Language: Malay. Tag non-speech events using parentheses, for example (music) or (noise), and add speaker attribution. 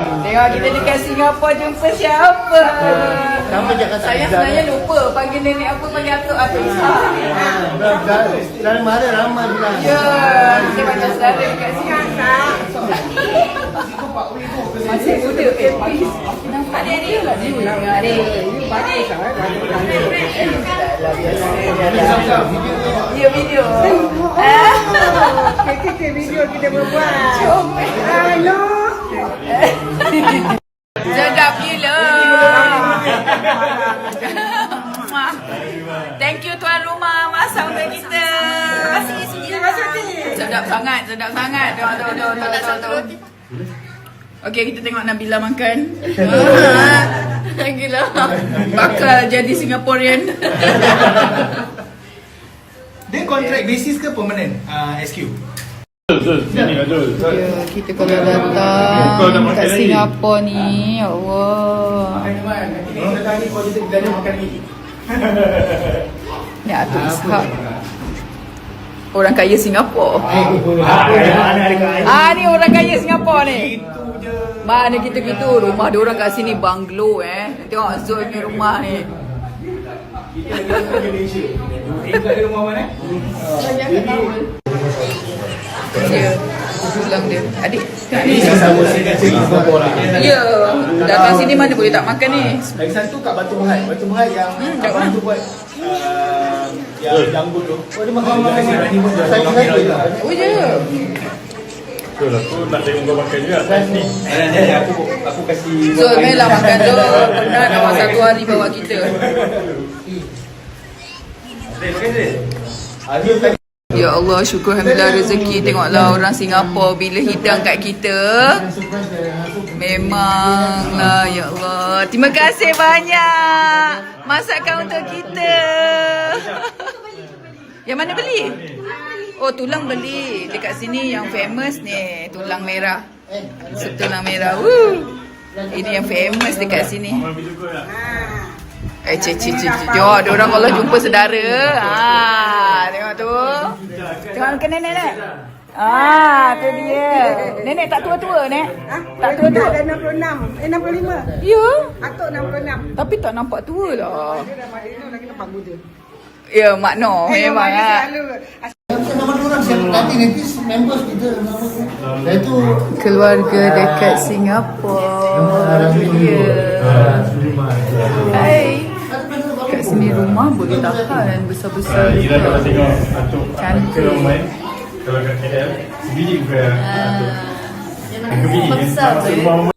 Speaker 1: Tengok kita dekat Singapura jumpa siapa.
Speaker 2: Sama je kata
Speaker 1: Saya sebenarnya lupa panggil nenek apa panggil atuk atuk Isa.
Speaker 2: Dalam mana ramai bilang.
Speaker 1: Ya, kita macam saudara dekat Singapura. Masih muda happy. Nampak dia dia lah dia. Adik. Adik. Ya video. Ah.
Speaker 3: Kekek video kita berbuat.
Speaker 1: Comel. Sedap sangat, sedap sangat. Tengok, tengok, tengok, tengok, tengok, tengok. Okey, kita tengok Nabila makan. (laughs) Ah, Gila. Bakal jadi Singaporean.
Speaker 4: Dia kontrak basis ke permanent uh, SQ?
Speaker 1: Ya, kita kalau datang kat Singapura ni, ya Allah.
Speaker 4: Orang datang ni kalau kita belanja makan.
Speaker 1: Ni Atuk Ishak. Orang kaya Singapura. Ah ni orang kaya Singapura ni. Mana kita gitu rumah dia orang kat sini banglo eh. Tengok Zul ni rumah ni.
Speaker 4: Kita lagi Malaysia. Dia rumah mana?
Speaker 1: Ya. Tulang dia. Adik.
Speaker 4: Ini sama dengan Singapura lah.
Speaker 1: Ya. Datang sini mana boleh tak makan ni.
Speaker 4: Lagi satu kat Batu Berhad. Batu Berhad yang
Speaker 1: Hmm,
Speaker 4: abang
Speaker 1: mana?
Speaker 4: tu buat uh, yang janggut tu.
Speaker 2: Oh, dia makan
Speaker 4: sini ni pun
Speaker 2: Saya
Speaker 4: Melayu.
Speaker 1: Oh ya.
Speaker 5: Betul aku nak tengok kau makan juga. Kat sini.
Speaker 4: Eh, eh, aku aku kasih
Speaker 1: Zul melah makan Zul. (laughs) Pernah dalam satu hari bawa kita.
Speaker 4: Tadi
Speaker 1: Ya Allah syukur Alhamdulillah rezeki. Tengoklah orang Singapura Bila hidang kat kita. Memanglah Ya Allah. Terima kasih banyak. Masakan untuk kita Yang mana beli? Oh tulang beli Dekat sini yang famous ni Tulang merah Sup tulang merah Woo. Ini yang famous dekat sini Eh, cik, cik, cik, cik. Tengok, ada orang kalau jumpa saudara. Ah, tengok tu. Tengok ke nenek, nenek. Ah, tu dia. Nenek tak tua-tua, nek? Tak tua-tua.
Speaker 3: Dah 66. Eh 65.
Speaker 1: Ya,
Speaker 3: Atuk 66.
Speaker 1: tapi tak nampak tua lah.
Speaker 3: Dia dah mak dia lagi nampak muda.
Speaker 1: Ya, Mak Noh,
Speaker 3: Eh,
Speaker 1: memang lah.
Speaker 2: nama dia orang siapa nanti nanti members kita nama Dah itu
Speaker 1: Keluarga dekat Singapura. Tu dia. Hai. Kat sini rumah boleh tahan besar-besar.
Speaker 5: Ira kalau tengok atuk
Speaker 1: Cantik.
Speaker 5: kalau main kalau kat KL sebiji bukan atuk. Kebiji kan. Masuk rumah mama